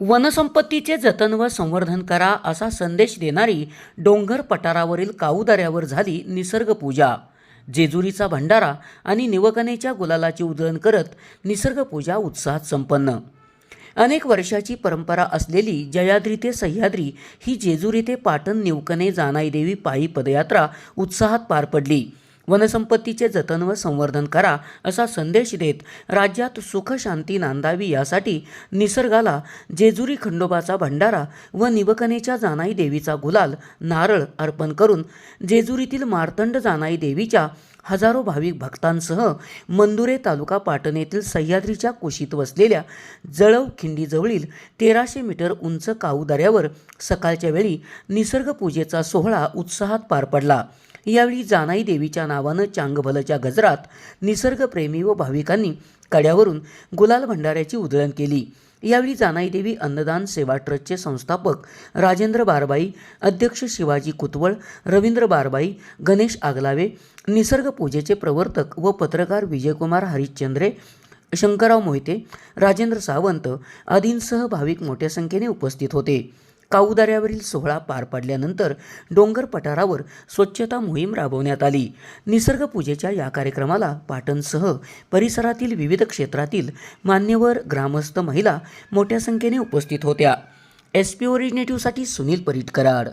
वनसंपत्तीचे जतन व संवर्धन करा असा संदेश देणारी डोंगर पठारावरील काऊदऱ्यावर झाली निसर्गपूजा जेजुरीचा भंडारा आणि निवकनेच्या गुलालाची उधळण करत निसर्गपूजा उत्साहात संपन्न. अनेक वर्षाची परंपरा असलेली जयाद्री ते सह्याद्री ही जेजुरी ते पाटण निवकने जानाईदेवी पायी पदयात्रा उत्साहात पार पडली. वनसंपत्तीचे जतन व संवर्धन करा असा संदेश देत राज्यात सुख शांती नांदावी यासाठी निसर्गाला जेजुरी खंडोबाचा भंडारा व निवकनेच्या जानाई देवीचा गुलाल नारळ अर्पण करून जेजुरीतील मार्तंड जानाई देवीच्या हजारो भाविक भक्तांसह मंदुरे तालुका पाटण येथील सह्याद्रीच्या कुशीत वसलेल्या जळव खिंडीजवळील तेराशे मीटर उंच काऊ दऱ्यावर सकाळच्या वेळी निसर्गपूजेचा सोहळा उत्साहात पार पडला. यावेळी जानाई देवीच्या नावानं चांगभलच्या गजरात निसर्गप्रेमी व भाविकांनी कड्यावरून गुलाल भंडाऱ्याची उधळण केली. यावेळी जानाई देवी अन्नदान सेवा ट्रस्टचे संस्थापक राजेंद्र बारबाई अध्यक्ष शिवाजी कुतवळ रवींद्र बारबाई गणेश आगलावे निसर्ग पूजेचे प्रवर्तक व पत्रकार विजयकुमार हरिश्चंद्रे शंकरराव मोहिते राजेंद्र सावंत आदींसह भाविक मोठ्या संख्येने उपस्थित होते. काऊदाऱ्यावरील सोहळा पार पडल्यानंतर डोंगर पठारावर स्वच्छता मोहीम राबवण्यात आली. निसर्गपूजेच्या या कार्यक्रमाला पाटणसह परिसरातील विविध क्षेत्रातील मान्यवर ग्रामस्थ महिला मोठ्या संख्येने उपस्थित होत्या. एस पी ओरिजिनेटिव्हसाठी सुनील परीटकराड